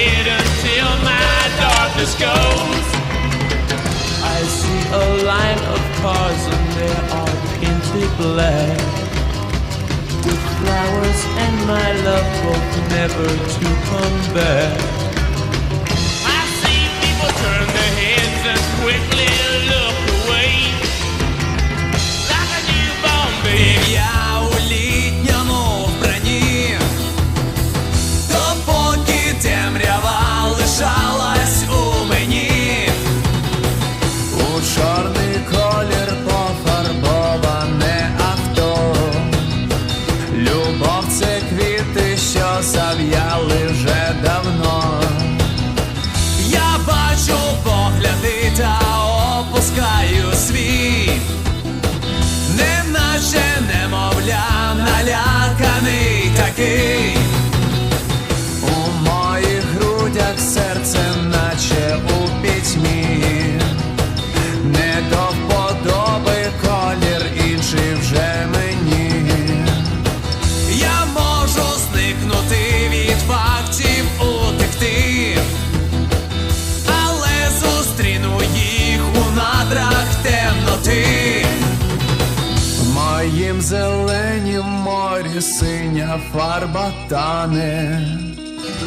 head until my darkness goes. I see a line of cars and they are painted black. With flowers and my love hope never to come back. синя фарба тане.